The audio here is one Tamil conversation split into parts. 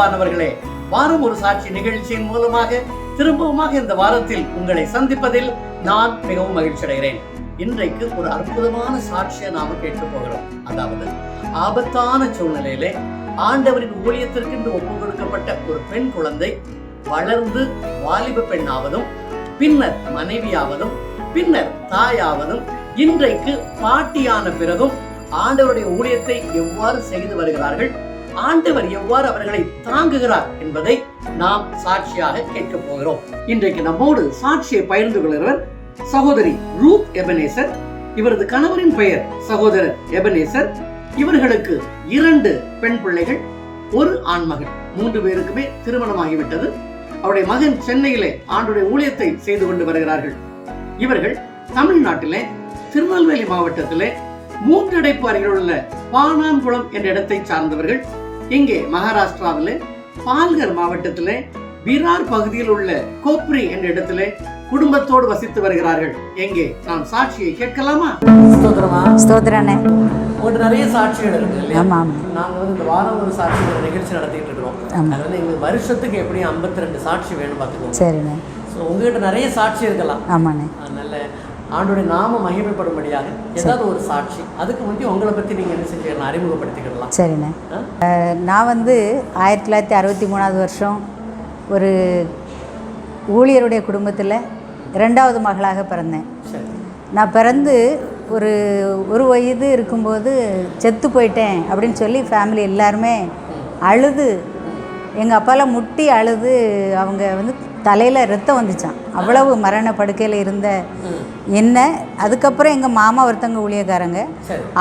அன்பானவர்களே வாரம் ஒரு சாட்சி நிகழ்ச்சியின் மூலமாக திரும்பவுமாக இந்த வாரத்தில் உங்களை சந்திப்பதில் நான் மிகவும் மகிழ்ச்சி அடைகிறேன். இன்றைக்கு ஒரு அற்புதமான சாட்சியை நாம கேட்டு போகிறோம். அதாவது ஆபத்தான சூழ்நிலையிலே ஆண்டவரின் ஊழியத்திற்கு ஊழியத்திற்கென்று ஒப்பு கொடுக்கப்பட்ட ஒரு பெண் குழந்தை வளர்ந்து வாலிப பெண்ணாவதும் பின்னர் மனைவியாவதும் பின்னர் தாயாவதும் இன்றைக்கு பாட்டியான பிறகும் ஆண்டவருடைய ஊழியத்தை எவ்வாறு செய்து வருகிறார்கள் ஆண்டவர் எவ்வாறு அவர்களை தாங்குகிறார் என்பதை நாம் சாட்சியாக கேட்க போகிறோம். இன்றைக்கு நம்மோடு சாட்சியை பகிர்ந்து கொள்கிறவர் சகோதரி ரூத் எபனேசர். இவரது கணவரின் பெயர் சகோதரர் எபனேசர். இவர்களுக்கு இரண்டு பெண் பிள்ளைகள் ஒரு ஆண்மகன். மூன்று பேருக்குமே திருமணமாகிவிட்டது. அவருடைய மகன் சென்னையிலே ஆண்டுடைய ஊழியத்தை செய்து கொண்டு வருகிறார்கள். இவர்கள் தமிழ்நாட்டிலே திருநெல்வேலி மாவட்டத்திலே மூன்றடைப்பு அருகில் உள்ள பானான்குளம் என்ற இடத்தை சார்ந்தவர்கள். இங்கே மகாராஷ்டிராவிலே பால்கர் மாவட்டத்திலே விரார் பகுதியில் உள்ள கோப்ரி என்ற இடத்திலே குடும்பத்தோடு வசித்து வருகிறார்கள். எங்கே? நாம் சாட்சியை கேட்கலாமா? ஸ்தோத்திரமா? உங்கள்கிட்ட நிறைய சாட்சிகள் இருக்கு இல்லையா? ஆமாம் ஆமாம் நாங்க வந்து இந்த வாரம் ஒரு சாட்சி நிகழ்ச்சி நடத்திட்டு இருக்கிறோம். அது வந்து எங்களுக்கு வருஷத்துக்கு எப்படியும் ஐம்பத்தி ரெண்டு சாட்சி வேணும் பார்த்துக்கோங்க. சரிண்ணே. ஸோ உங்ககிட்ட நிறைய சாட்சி இருக்கலாம். ஆமாண்ணே. அதனால ஆண்டுடைய நாம மகிமைப்படும்படியாக ஏதாவது ஒரு சாட்சி. அதுக்கு முந்தைய உங்களை பத்தி நீங்க என்ன செஞ்சீங்க அறிமுகப்படுத்திக்கிடலாம்? சரிண்ணே. நான் வந்து ஆயிரத்தி தொள்ளாயிரத்தி அறுபத்தி மூணாவது வருஷம் ஒரு ஊழியருடைய குடும்பத்தில் ரெண்டாவது மகளாக பிறந்தேன். நான் பிறந்து ஒரு ஒரு வயது இருக்கும்போது செத்து போயிட்டேன் அப்படின்னு சொல்லி ஃபேமிலி எல்லாருமே அழுது எங்கள் அப்பாலாம் முட்டி அழுது அவங்க வந்து தலையில் ரத்தம் வந்துச்சான் அவ்வளவு மரண படுக்கையில் இருந்த என்ன? அதுக்கப்புறம் எங்கள் மாமா ஒருத்தவங்க ஊழியக்காரங்க.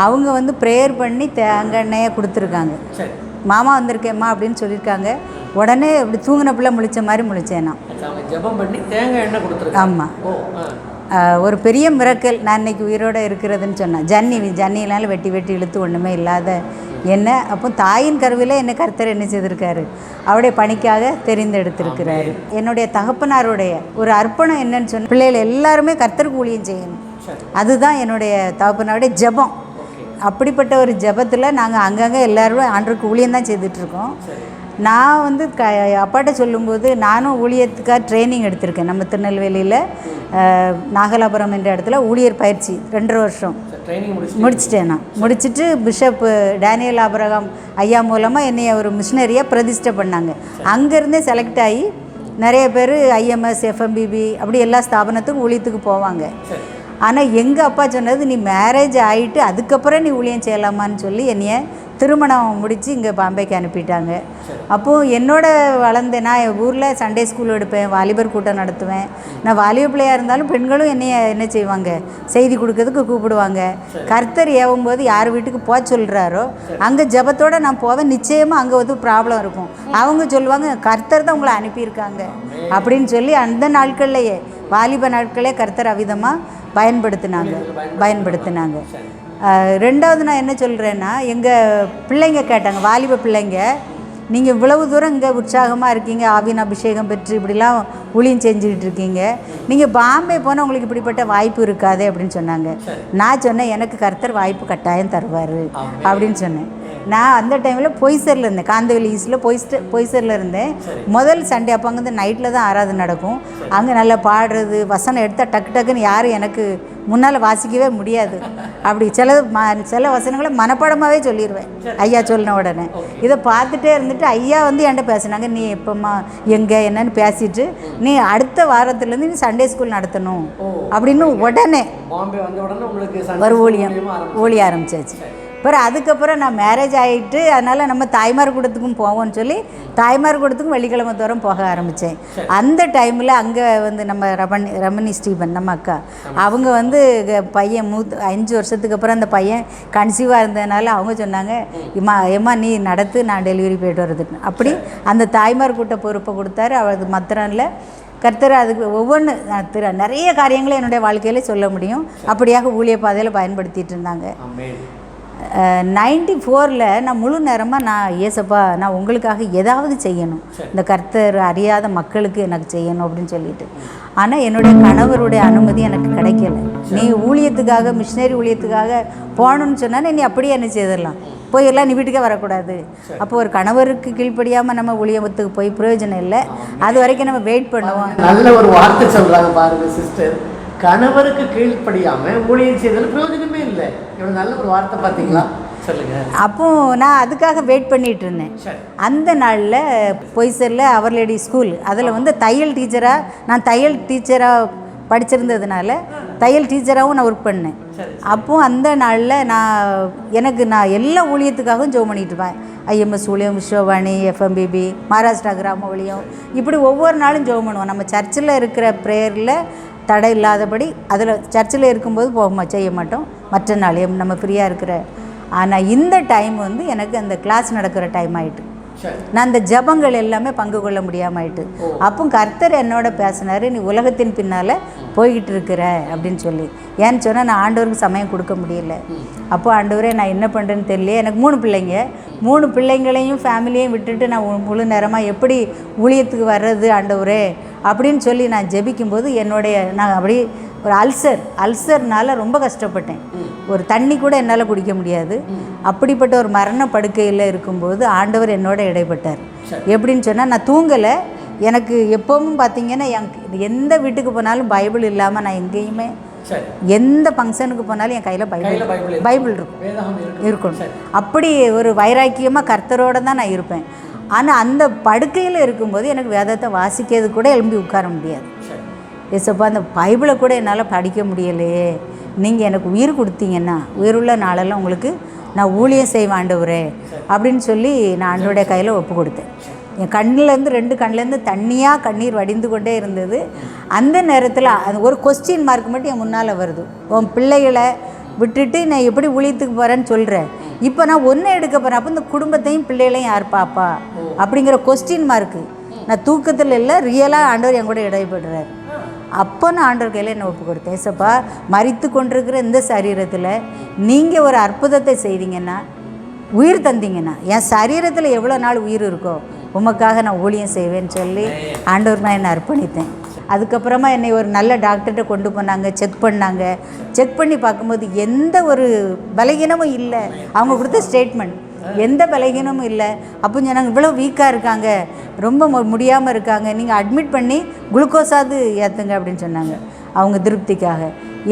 அவங்க வந்து ப்ரேயர் பண்ணி தேங்காய் எண்ணெயை கொடுத்துருக்காங்க. மாமா வந்திருக்கேம்மா அப்படின்னு சொல்லியிருக்காங்க. உடனே இப்படி தூங்கின பிள்ளை முழிச்ச மாதிரி முழிச்சேன் நான். ஆமாம் ஒரு பெரிய மிரக்கல். நான் இன்னைக்கு உயிரோடு இருக்கிறதுன்னு சொன்னேன். ஜன்னி ஜன்னியினால வெட்டி வெட்டி இழுத்து ஒன்றுமே இல்லாத என்ன? அப்போ தாயின் கருவில என்னை கர்த்தர் என்ன செய்திருக்காரு? அவருடைய பணிக்காக தெரிந்தெடுத்திருக்கிறாரு. என்னுடைய தகப்பனாருடைய ஒரு அர்ப்பணம் என்னன்னு சொன்ன பிள்ளைகள் எல்லாருமே கர்த்தருக்கு ஊழியம் செய்யணும். அதுதான் என்னுடைய தகப்பனாருடைய ஜெபம். அப்படிப்பட்ட ஒரு ஜெபத்தில் நாங்கள் அங்கங்கே எல்லாரும் ஆண்டருக்கு ஊழியம் தான் செய்துட்ருக்கோம் நான் வந்து க அப்பாட்ட சொல்லும்போது நானும் ஊழியத்துக்காக ட்ரைனிங் எடுத்திருக்கேன். நம்ம திருநெல்வேலியில் நாகலாபுரம் என்ற இடத்துல ஊழியர் பயிற்சி ரெண்டரை வருஷம். முடிச்சிட்டேன். நான். முடிச்சிட்டு பிஷப் டேனியல் ஆபரகம் ஐயா மூலமாக என்னைய ஒரு மிஷினரியாக பிரதிஷ்டை பண்ணாங்க. அங்கேருந்தே செலக்ட் ஆகி நிறைய பேர் ஐஎம்எஸ் எஃப்எம்பிபி அப்படி எல்லா ஸ்தாபனத்துக்கும் ஊழியத்துக்கு போவாங்க. ஆனால் எங்கள் அப்பா சொன்னது நீ மேரேஜ் ஆகிட்டு அதுக்கப்புறம் நீ ஊழியம் செய்யலாமான்னு சொல்லி என்னைய திருமணம் முடித்து இங்கே பாம்பேக்கு அனுப்பிட்டாங்க. அப்போது என்னோட வளர்ந்த நான் என் ஊரில் சண்டே ஸ்கூல் எடுப்பேன் வாலிபர் கூட்டம் நடத்துவேன். நான் வாலிப பிள்ளையாக இருந்தாலும் பெண்களும் என்னைய என்ன செய்வாங்க? செய்தி கொடுக்கறதுக்கு கூப்பிடுவாங்க. கர்த்தர் ஏவும்போது யார் வீட்டுக்கு போக சொல்கிறாரோ அங்கே ஜபத்தோடு நான் போவேன். நிச்சயமாக அங்கே வந்து ப்ராப்ளம் இருக்கும். அவங்க சொல்லுவாங்க கர்த்தர் தான் உங்களை அனுப்பியிருக்காங்க. அப்படின்னு சொல்லி அந்த நாட்கள்லையே வாலிப நாட்களே கர்த்தர் அவிதமாக பயன்படுத்தினாங்க பயன்படுத்தினாங்க ரெண்டாவது நான் என்ன சொல்கிறேன்னா எங்கள் பிள்ளைங்க கேட்டாங்க வாலிப பிள்ளைங்க நீங்கள் இவ்வளவு தூரம் இங்கே உற்சாகமாக இருக்கீங்க ஆவின் அபிஷேகம் பெற்று இப்படிலாம் ஊழியம் செஞ்சுக்கிட்டு இருக்கீங்க நீங்கள் பாம்பே போனால் உங்களுக்கு இப்படிப்பட்ட வாய்ப்பு இருக்காது அப்படின்னு சொன்னாங்க. நான் சொன்னேன் எனக்கு கர்த்தர் வாய்ப்பு கட்டாயம் தருவார். அப்படின்னு சொன்னேன் நான் அந்த டைமில் பொய்சரில் இருந்தேன். காந்தவெளி ஈஸ்டில் பொய்ஸ்ட பொய்சரில் இருந்தேன். முதல் சண்டே அப்போ அங்கே நைட்டில் தான் ஆராதனை நடக்கும். அங்கே நல்லா பாடுறது வசனம் எடுத்தால் டக்கு டக்குன்னு யாரும் எனக்கு முன்னால் வாசிக்கவே முடியாது. அப்படி சில ம சில வசனங்களை மனப்பாடமாகவே சொல்லிடுவேன் ஐயா சொன்ன உடனே. இதை பார்த்துட்டே இருந்துட்டு ஐயா வந்து என்கிட்ட பேசுனாங்க நீ எப்போம்மா எங்கே என்னன்னு பேசிட்டு நீ அடுத்த வாரத்துலேருந்து நீ சண்டே ஸ்கூல் நடத்தணும். அப்படின்னு உடனே ஒரு ஊழியம். ஊழிய ஆரம்பிச்சாச்சு. அப்புறம் அதுக்கப்புறம் நான் மேரேஜ் ஆகிட்டு அதனால் நம்ம தாய்மார் கூடத்துக்கும் போவோம்னு சொல்லி தாய்மார் கூடத்துக்கும் வெள்ளிக்கிழமை தோறும் போக ஆரம்பித்தேன் அந்த டைமில் அங்கே வந்து நம்ம ரமணி ரமணி ஸ்டீபன் நம்ம அக்கா அவங்க வந்து பையன் மூத்து அஞ்சு வருஷத்துக்கு அப்புறம் அந்த பையன் கன்சீவாக இருந்ததுனால அவங்க சொன்னாங்க இம்மா ஏம்மா நீ நடத்து நான் டெலிவரி போயிட்டு வரதுன்னு. அப்படி அந்த தாய்மார் கூட்ட பொறுப்பை கொடுத்தாரு. அவரது மாத்திரம் இல்லை கர்த்தர் அதுக்கு ஒவ்வொன்று திரு நிறைய காரியங்களை என்னுடைய வாழ்க்கையில் சொல்ல முடியும். அப்படியாக ஊழிய பாதையில் பயன்படுத்திட்டு இருந்தாங்க. நைன்டி ஃபோரில் நான் முழு நேரமாக நான் ஏசப்பா நான் உங்களுக்காக ஏதாவது செய்யணும். இந்த கர்த்தர் அறியாத மக்களுக்கு எனக்கு செய்யணும் அப்படின்னு சொல்லிட்டு. ஆனால் என்னுடைய கணவருடைய அனுமதி எனக்கு கிடைக்கல. நீ ஊழியத்துக்காக மிஷினரி ஊழியத்துக்காக போகணுன்னு சொன்னால் நீ அப்படியே என்ன செய்திடலாம்? போயிடலாம் நீ வீட்டுக்கே வரக்கூடாது. அப்போ ஒரு கணவருக்கு கீழ்ப்படியாமல் நம்ம ஊழியத்துக்கு போய் பிரயோஜனம் இல்லை. அது வரைக்கும் நம்ம வெயிட் பண்ணுவோம். நல்ல ஒரு வார்த்தை சொல்றாங்க பாருங்க சிஸ்டர் கணவருக்கு கீழ்ப்படியாம ஊழியம் செய்ததில் பிரயோஜனமே இல்லை. இவ்வளவு நல்ல ஒரு வார்த்தை பார்த்தீங்களா? அப்போ நான் அதுக்காக வெயிட் பண்ணிட்டு இருந்தேன். அந்த நாளில் பொய்சரில் அவர் லேடி ஸ்கூல் அதில் வந்து தையல் டீச்சராக நான் தையல் டீச்சராக படிச்சிருந்ததுனால தையல் டீச்சராகவும் நான் ஒர்க் பண்ணேன். அப்போது அந்த நாளில் நான் எனக்கு நான் எல்லா ஊழியத்துக்காகவும் ஜோம் பண்ணிட்டு இருப்பேன். ஐஎம்எஸ் ஊழியம் விஸ்வவாணி எஃப்எம்பிபி மகாராஷ்டிரா கிராம ஊழியம். இப்படி ஒவ்வொரு நாளும் ஜோம் பண்ணுவோம். நம்ம சர்ச்சில் இருக்கிற ப்ரேயரில் தடை இல்லாதபடி அதில் சர்ச்சில் இருக்கும்போது போக செய்ய மாட்டோம். மற்ற நாள் எம் நம்ம ஃப்ரீயாக இருக்கிற. ஆனால் இந்த டைம் வந்து எனக்கு அந்த கிளாஸ் நடக்கிற டைம் ஆயிட்டு. சரி. நான் அந்த ஜபங்கள் எல்லாமே பங்கு கொள்ள முடியாம ஆயிட்டு. அப்போ கர்த்தர் என்னோட பேசினாரு நீ உலகத்தின் பின்னால் போய்கிட்டு இருக்கிற அப்படின்னு சொல்லி. ஏன்னு சொன்னால் நான் ஆண்டவருக்கு சமயம் கொடுக்க முடியல. அப்போ ஆண்டவரே நான் என்ன பண்ணுறேன்னு தெரியல எனக்கு மூணு பிள்ளைங்க. மூணு பிள்ளைங்களையும் ஃபேமிலியையும் விட்டுட்டு நான் முழு நேரமாக எப்படி ஊழியத்துக்கு வர்றது ஆண்டவரே? அப்படின்னு சொல்லி நான் ஜெபிக்கும்போது என்னுடைய நான் அப்படி ஒரு அல்சர் அல்சர்னால ரொம்ப கஷ்டப்பட்டேன். ஒரு தண்ணி கூட என்னால் குடிக்க முடியாது. அப்படிப்பட்ட ஒரு மரண படுக்கையில் இருக்கும்போது ஆண்டவர் என்னோட இடைப்பட்டார். எப்படின்னு சொன்னால் நான் தூங்கலை. எனக்கு எப்பவும் பார்த்தீங்கன்னா எனக்கு எந்த வீட்டுக்கு போனாலும் பைபிள் இல்லாமல் நான் எங்கேயுமே எந்த ஃபங்க்ஷனுக்கு போனாலும் என் கையில் பைபிள் பைபிள் இருக்கு. பைபிள் இருக்கும். இருக்கணும். அப்படி ஒரு வைராக்கியமாக கர்த்தரோட தான் நான் இருப்பேன். ஆனால் அந்த படுக்கையில் இருக்கும்போது எனக்கு வேதத்தை வாசிக்கிறது கூட எழும்பி உட்கார முடியாது. எசப்பா ஏசப்பா அந்த பைபிளை கூட என்னால் படிக்க முடியலையே. நீங்கள் எனக்கு உயிர் கொடுத்தீங்கன்னா உயிருள்ள நாளெல்லாம் உங்களுக்கு நான் ஊழியம் செய்வாண்டவரே அப்படின்னு சொல்லி நான் அன்றைய கையில் ஒப்பு கொடுத்தேன். என் கண்ணிலேருந்து ரெண்டு கண்ணிலேருந்து தண்ணியாக கண்ணீர் வடிந்து கொண்டே இருந்தது. அந்த நேரத்தில் அது ஒரு கொஸ்டின் மார்க் மட்டும் என் முன்னால் வருது. உன் பிள்ளைகளை விட்டுட்டு நான் எப்படி ஊழியத்துக்கு போகிறேன்னு சொல்கிறேன் இப்போ நான் ஒன்று எடுக்க போகிறேன் அப்போ இந்த குடும்பத்தையும் பிள்ளைகளையும் யார் பாப்பா? அப்படிங்கிற கொஸ்டின் மார்க்கு நான் தூக்கத்தில் இல்லை ரியலாக ஆண்டவர் என் கூட இடைப்படுறாரு அப்போ நான் ஆண்டவர் கையில் என்ன ஒப்பு கொடுத்தேன்? ஏசப்பா மறித்து கொண்டிருக்கிற இந்த சரீரத்தில் நீங்கள் ஒரு அற்புதத்தை செய்தீங்கன்னா உயிர் தந்தீங்கன்னா என் சரீரத்தில் எவ்வளோ நாள் உயிர் இருக்கோ உமக்காக நான் ஊழியம் செய்வேன்னு சொல்லி ஆண்டவர் நான் என்னை அர்ப்பணித்தேன். அதுக்கப்புறமா என்னை ஒரு நல்ல டாக்டர்கிட்ட கொண்டு போனாங்க செக் பண்ணாங்க. செக் பண்ணி பார்க்கும்போது எந்த ஒரு பலகீனமும் இல்லை. அவங்க கொடுத்த ஸ்டேட்மெண்ட் எந்த பலகீனமும் இல்லை. அப்போ சொன்னாங்க இவ்வளோ வீக்காக இருக்காங்க. ரொம்ப முடியாமல் இருக்காங்க. நீங்கள் அட்மிட் பண்ணி குளுக்கோஸாவது ஏற்றுங்க அப்படின்னு சொன்னாங்க. அவங்க திருப்திக்காக.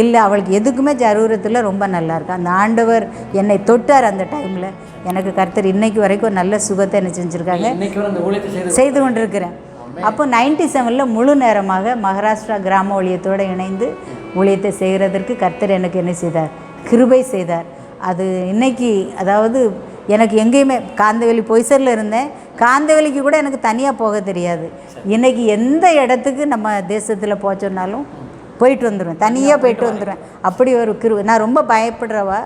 இல்லை அவளுக்கு எதுக்குமே ஜரூரத்தில் ரொம்ப நல்லா இருக்கு. அந்த ஆண்டவர் என்னை தொட்டார் அந்த டைமில் எனக்கு கர்த்தர் இன்னைக்கு வரைக்கும் நல்ல சுகத்தை என்ன செஞ்சுருக்காங்க. செய்து கொண்டிருக்கிறேன். அப்போ நைன்டி செவனில் முழு நேரமாக மகாராஷ்டிரா கிராம ஊழியத்தோடு இணைந்து ஊழியத்தை செய்கிறதற்கு கர்த்தர் எனக்கு என்ன செய்தார்? கிருபை செய்தார். அது இன்னைக்கு அதாவது எனக்கு எங்கேயுமே காந்தவெளி பொய்சரில் இருந்தேன். காந்தவெளிக்கு கூட எனக்கு தனியாக போக தெரியாது. இன்னைக்கு எந்த இடத்துக்கு நம்ம தேசத்தில் போக சொன்னாலும் போயிட்டு வந்துடுவேன் தனியாக போயிட்டு வந்துடுவேன் அப்படி ஒரு கிரு நான் ரொம்ப பயப்படுறவா?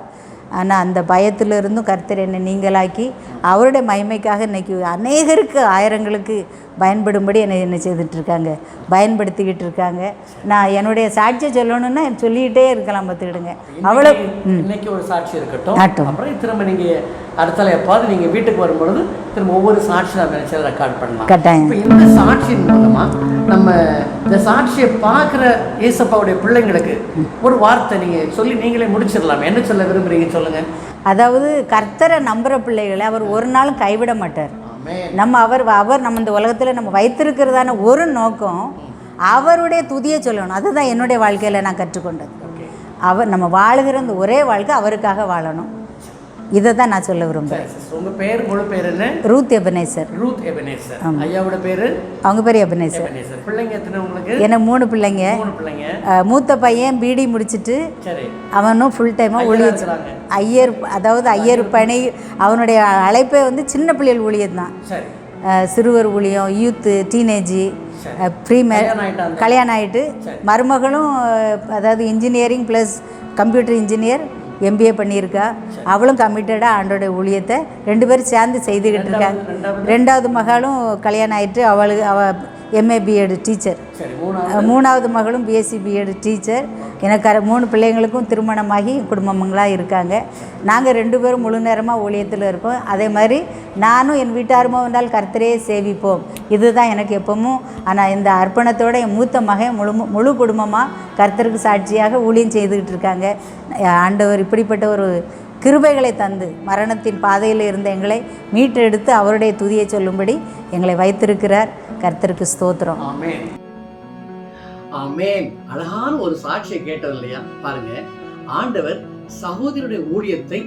ஆனால் அந்த பயத்திலிருந்தும் கர்த்தர் என்னை நீங்களாக்கி அவருடைய மகிமைக்காக இன்னைக்கு அநேகருக்கு ஆயிரங்களுக்கு பயன்படும்படி என்னை என்ன செய்துட்ருக்காங்க. பயன்படுத்திக்கிட்டு இருக்காங்க நான் என்னுடைய சாட்சியை சொல்லணும்னா சொல்லிக்கிட்டே இருக்கலாம் பார்த்துக்கிடுங்க. அவ்வளோ இன்னைக்கு- ஒரு சாட்சி இருக்கட்டும். அப்புறம் திரும்ப நீங்க அடுத்தால எப்பாவது நீங்க வீட்டுக்கு வரும்பொழுது திரும்ப ஒவ்வொரு சாட்சி நம்ம நினைச்சதை ரெக்கார்ட் பண்ணலாம். கட்டாயம். இந்த சாட்சியின் மூலமா நம்ம இந்த சாட்சியை பார்க்குற ஏசப்பாவுடைய பிள்ளைங்களுக்கு ஒரு வார்த்தை நீங்க சொல்லி நீங்களே முடிச்சிடலாம். என்ன சொல்ல விரும்புறீங்க சொல்லுங்க. அதாவது கர்த்தரை நம்புகிற பிள்ளைகளை அவர் ஒரு நாளும் கைவிட மாட்டார். நம்ம அவர் அவர் நம்ம இந்த உலகத்தில் நம்ம வைத்திருக்கிறதான ஒரு நோக்கம் அவருடைய துதியை சொல்லணும். அதுதான் என்னுடைய வாழ்க்கையில் நான் கற்றுக்கொண்டது. அவர் நம்ம வாழுகிற இந்த ஒரே வாழ்க்கை அவருக்காக வாழணும். இதை தான் நான் சொல்ல விரும்புகிறேன் சரி sister. உங்க பேர் முழு பேர் என்ன? Ruth Ebenezer. Ruth Ebenezer. ஐயாவோட பேரு? அவங்க பேர் எபனேசர். பிள்ளைங்க எத்தனை உங்களுக்கு? எனக்கு மூணு பிள்ளைங்க. மூணு பிள்ளைங்க. மூத்த பையன் பிடி முடிச்சிட்டு சரி. அவனும் ஃபுல் டைமாக ஐயரா ஊழிய இருக்கிறாங்க. ஐயர் அதாவது ஐயர் பணி அவனுடைய அழைப்பே வந்து சின்ன பிள்ளைகள் ஊழியம் தான். சரி. சிறுவர் ஊழியம் யூத்து டீனேஜி ப்ரீ மே கல்யாணம் ஆகிட்டு மருமகளும் அதாவது engineering plus computer engineer MBA பண்ணியிருக்கா. அவளும் கமிட்டடாக ஆண்டோட ஊழியத்தை ரெண்டு பேரும் சேர்ந்து செய்துக்கிட்டு இருக்காங்க ரெண்டாவது மகளும் கல்யாணம் ஆயிட்டு அவளுக்கு அவ எம்ஏ பிஎட் டீச்சர் சரி மூணாவது? மகளும் பிஎஸ்சி பிஎட் டீச்சர் எனக்கு மூணு பிள்ளைங்களுக்கும் திருமணமாகி குடும்பங்களாக இருக்காங்க. நாங்கள் ரெண்டு பேரும் முழு நேரமாக ஊழியத்தில் இருக்கோம். அதே மாதிரி நானும் என் வீட்டாருமோ வந்தால் கர்த்தரே சேவிப்போம். இதுதான் எனக்கு எப்பவும். ஆனால் இந்த அர்ப்பணத்தோட என் மூத்த மகன் முழு முழு குடும்பமாக கர்த்தருக்கு சாட்சியாக ஊழியம் செய்துக்கிட்டு இருக்காங்க. ஆண்டவர் இப்படிப்பட்ட ஒரு கிருபைகளை தந்து மரணத்தின் பாதையில் இருந்த எங்களை மீட்டெடுத்து அவருடைய துதியை சொல்லும்படி எங்களை வைத்திருக்கிறார். கர்த்தருக்கு ஸ்தோத்திரம். ஆமேன். அழகான ஒரு சாட்சியை கேட்டது இல்லையா? பாருங்க. ஆண்டவர் சகோதரனுடைய ஊழியத்தை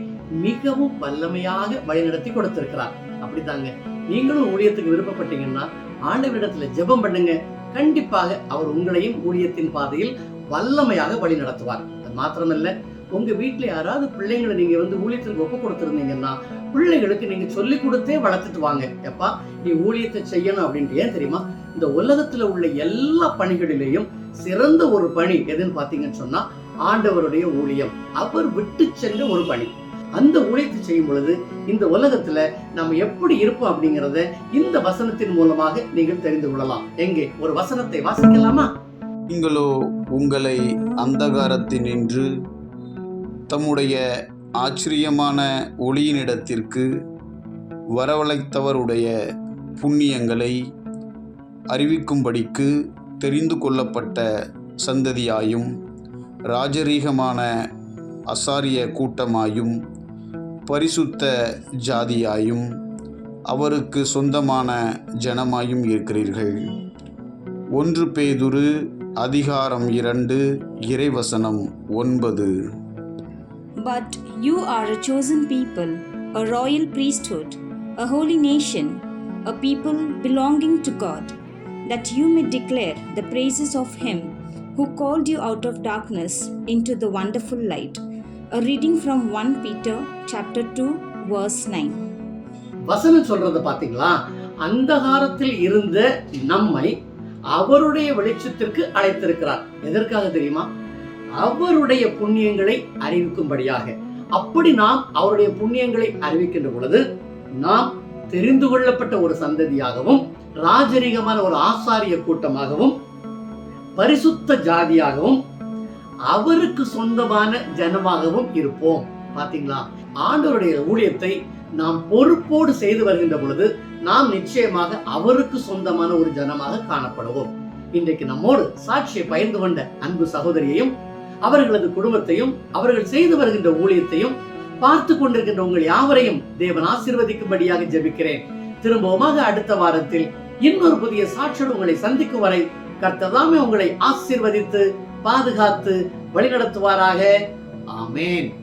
மிகவும் வல்லமையாக வழிநடத்தி கொடுத்திருக்கிறார். அப்படித்தாங்க. நீங்களும் ஊழியத்துக்கு விருப்பப்பட்டீங்கன்னா ஆண்டவரிடத்துல ஜெபம் பண்ணுங்க. கண்டிப்பாக அவர் உங்களையும் ஊழியத்தின் பாதையில் வல்லமையாக வழி நடத்துவார் அது மாத்திரமல்ல உங்க வீட்டுல யாராவது பிள்ளைங்களை நீங்க வந்து ஊழியத்திற்கு ஒப்பு கொடுத்திருந்தீங்கன்னா பிள்ளைகளுக்கு நீங்க சொல்லி கொடுத்தே வளர்த்துட்டு வாங்க. எப்பா நீ ஊழியத்தை செய்யணும் அப்படின்ட்டு ஏன் தெரியுமா? இந்த உலகத்துல உள்ள எல்லா பணிகளிலேயும் சிறந்த ஒரு பணி எதுன்னு பாத்தீங்கன்னு சொன்னா ஆண்டவருடைய ஊழியம். அவர் விட்டு சென்ற ஒரு பணி. அந்த ஊழியத்தை செய்யும் பொழுது இந்த உலகத்துல நம்ம எப்படி இருப்போம் அப்படிங்கறத இந்த வசனத்தின் மூலமாக நீங்கள் தெரிந்து கொள்ளலாம். எங்கே? ஒரு வசனத்தை வாசிக்கலாமா? நீங்களோ உங்களை அந்தகாரத்தினின்று தம்முடைய ஆச்சரியமான ஒளியினிடத்திற்கு வரவழைத்தவருடைய புண்ணியங்களை அறிவிக்கும்படிக்கு தெரிந்து கொள்ளப்பட்ட சந்ததியாயும் ராஜரீகமான அசாரிய கூட்டமாயும் பரிசுத்த ஜாதியாயும் அவருக்கு சொந்தமான ஜனமாயும் இருக்கிறீர்கள். ஒன்று பேதுரு அதிகாரம் இரண்டு இறைவசனம் ஒன்பது. But you are a chosen people, a royal priesthood, a holy nation, a people belonging to God, that you may declare the praises of Him who called you out of darkness into the wonderful light. A reading from 1 Peter chapter 2 verse 9. வசனம் சொல்றத பாத்தீங்களா அந்தகாரத்தில் இருந்த நம்மை அவருடைய வெளிச்சத்திற்கு அழைத்திருக்கிறார் எதற்காக தெரியுமா அவருடைய புண்ணியங்களை அறிவிக்கும்படியாக. அப்படி நாம் அவருடைய புண்ணியங்களை அறிவிக்கின்ற பொழுது நாம் தெரிந்து கொள்ளப்பட்ட ஒரு சந்ததியாகவும் ராஜரீகமான ஒரு ஆசாரிய கூட்டமாகவும் பரிசுத்த ஜாதியாகவும் அவருக்கு சொந்தமான ஜனமாகவும் இருப்போம். பாத்தீங்களா? ஆண்டவருடைய ஊழியத்தை நாம் பொறுப்போடு செய்து வருகின்ற பொழுது நாம் நிச்சயமாக அவருக்கு சொந்தமான ஒரு ஜனமாக காணப்படுவோம். இன்றைக்கு நம்மோடு சாட்சியை பகிர்ந்து கொண்ட அன்பு சகோதரியையும் அவர்களது குடும்பத்தையும் அவர்கள் செய்து வருகின்ற ஊழியத்தையும் பார்த்து கொண்டிருக்கின்ற உங்கள் யாவரையும் தேவன் ஆசீர்வதிக்கும்படியாக ஜெபிக்கிறேன். திரும்பவுமாக அடுத்த வாரத்தில் இன்னொரு புதிய சாட்சியோடு உங்களை சந்திக்கும் வரை கர்த்ததாமே உங்களை ஆசீர்வதித்து பாதுகாத்து வழிநடத்துவாராக. ஆமேன்.